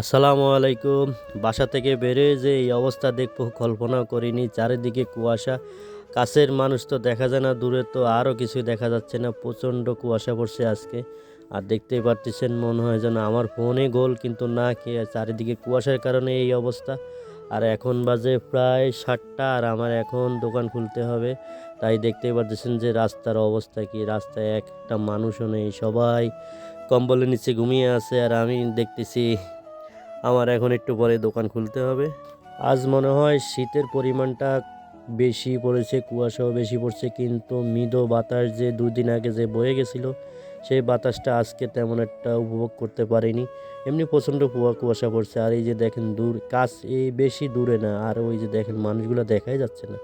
আসসালামু আলাইকুম। বাসা থেকে বেরিয়ে যে এই অবস্থা দেখব কল্পনা করিনি। চারিদিকে কুয়াশা। কাছের মানুষ তো দেখা যায় না, দূরে তো আরও কিছু দেখা যাচ্ছে না। প্রচণ্ড কুয়াশা পড়ছে আজকে। আর দেখতেই পারতেছেন, মনে হয় যেন আমার ফোনে গোল, কিন্তু না, কি চারিদিকে কুয়াশার কারণে এই অবস্থা। আর এখন বাজে প্রায় সাতটা, আর আমার এখন দোকান খুলতে হবে। তাই দেখতেই পারতেছেন যে রাস্তার অবস্থা কি। রাস্তায় একটা মানুষও নেই। সবাই কম্বলের নিচে ঘুমিয়ে আছে, আর আমি দেখতেছি আমার এখন একটু পরে দোকান খুলতে হবে। আজ মনে হয় শীতের পরিমাণটা বেশি পড়েছে, কুয়াশাও বেশি পড়ছে, কিন্তু মৃদু বাতাস যে দুদিন আগে যে বয়ে গেছিল, সেই বাতাসটা আজকে তেমন একটা উপভোগ করতে পারিনি। এমনি প্রচণ্ড কুয়া কুয়াশা পড়ছে। আর এই যে দেখেন দূর কাজ এই বেশি দূরে না, আর ওই যে দেখেন মানুষগুলো দেখাই যাচ্ছে না।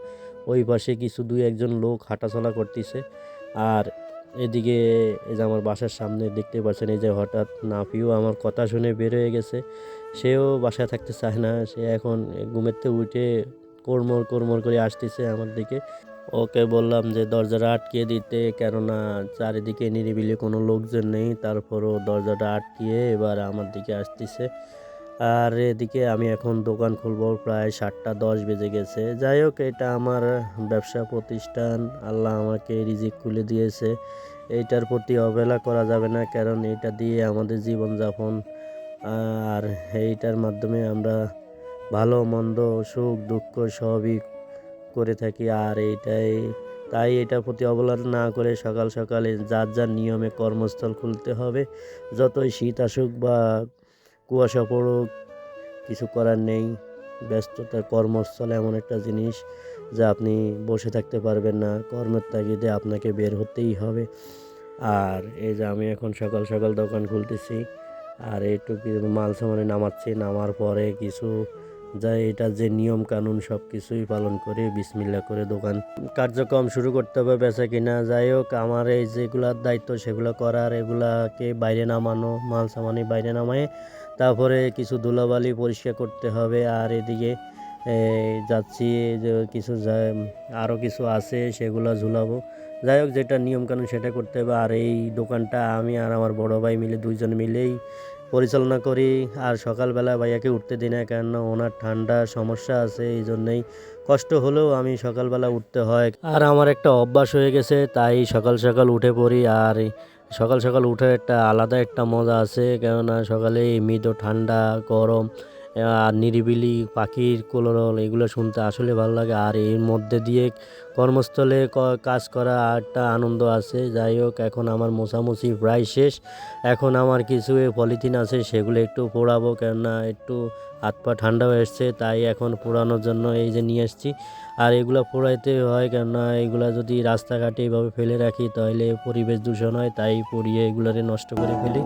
ওই পাশে কিছু দুই একজন লোক হাঁটাচলা করতেছে। আর এদিকে এই যে আমার বাসার সামনে দেখতে পাচ্ছেন, এই যে হঠাৎ নাফিও আমার কথা শুনে বের হয়ে গেছে। সেও বাসায় থাকতে চায় না, সে এখন ঘুমেতে উঠে কোরমর কোরমর করে আসতেছে আমার দিকে। ওকে বললাম যে, দরজাটা আটকিয়ে দিতে। কেননা চারিদিকে নিরিবিলি কোনো লোকজন নেই, তারপরও দরজাটা আটকিয়ে এবার আমার দিকে আসতেছে। আর এদিকে আমি এখন দোকান খুলবো, প্রায় সাতটা দশ বেজে গেছে। যাই হোক, এটা আমার ব্যবসা প্রতিষ্ঠান, আল্লাহ আমাকে রিজিক খুলে দিয়েছে। এইটার প্রতি অবহেলা করা যাবে না, কারণ এটা দিয়ে আমাদের জীবনযাপন। আর এইটার মাধ্যমে আমরা ভালো, মন্দ, সুখ, দুঃখ সবই করে থাকি, আর এইটাই। তাই এটার প্রতি অবহেলা না করে সকাল সকালে যার যার নিয়মে কর্মস্থল খুলতে হবে। যতই শীত আসুক বা কুয়াশা পড়ুক, কিছু করার নেই ব্যস্ততা কর্মস্থল এমন একটা জিনিস যা আপনি বসে থাকতে পারবেন না। কর্মের তাগিদে আপনাকে বের হতেই হবে। আর এই যে আমি এখন সকাল সকাল দোকান খুলতেছি, আর একটু মাল সামানে নামাচ্ছি, নামার পরে কিছু যা এটা যে নিয়ম কানুন সব কিছুই পালন করে বিসমিল্লা করে দোকান কার্যক্রম শুরু করতে হবে বেচা কিনা। যাই হোক, আমার এই যেগুলার দায়িত্ব সেগুলো করার, এগুলাকে বাইরে নামানো, মাল সামানি বাইরে নামায় তারপরে কিছু ধুলাবালি পরিষ্কার করতে হবে, আর এদিকে যাচ্ছি কিছু আরও কিছু আছে সেগুলো ঝুলাবো। যাই হোক, যেটা নিয়মকানুন সেটা করতে হবে, আর এই দোকানটা আমি আর আমার বড় ভাই মিলে, দুইজন মিলেই পরিচালনা করি। আর সকালবেলা ভাইয়াকে উঠতে দিই না কেন, ওনার ঠান্ডা সমস্যা আছে, এই জন্যেই কষ্ট হলেও আমি সকালবেলা উঠতে হয়। আর আমার একটা অভ্যাস হয়ে গেছে, তাই সকাল সকাল উঠে পড়ি, আর সকাল সকাল উঠে একটা আলাদা একটা মজা আছে। কেননা সকালে মৃদু ঠান্ডা গরম। আর নিরিবিলি পাখির কোলরল এগুলো শুনতে আসলে ভালো লাগে। আর এর মধ্যে দিয়ে কর্মস্থলে কাজ করা একটা আনন্দ আছে। যাই হোক, এখন আমার মোছামুছি প্রায় শেষ। এখন আমার কিছু পলিথিন আছে, সেগুলো একটু পোড়াবো কেননা একটু হাত পা ঠান্ডা হয়ে এসছে, তাই এখন পোড়ানোর জন্য এই যে নিয়ে এসেছি। আর এগুলো পোড়াইতে হয় কেননা এগুলো যদি রাস্তাঘাটে এইভাবে ফেলে রাখি, তাহলে পরিবেশ দূষণ হয়, তাই পড়িয়ে এগুলোরে নষ্ট করে ফেলি।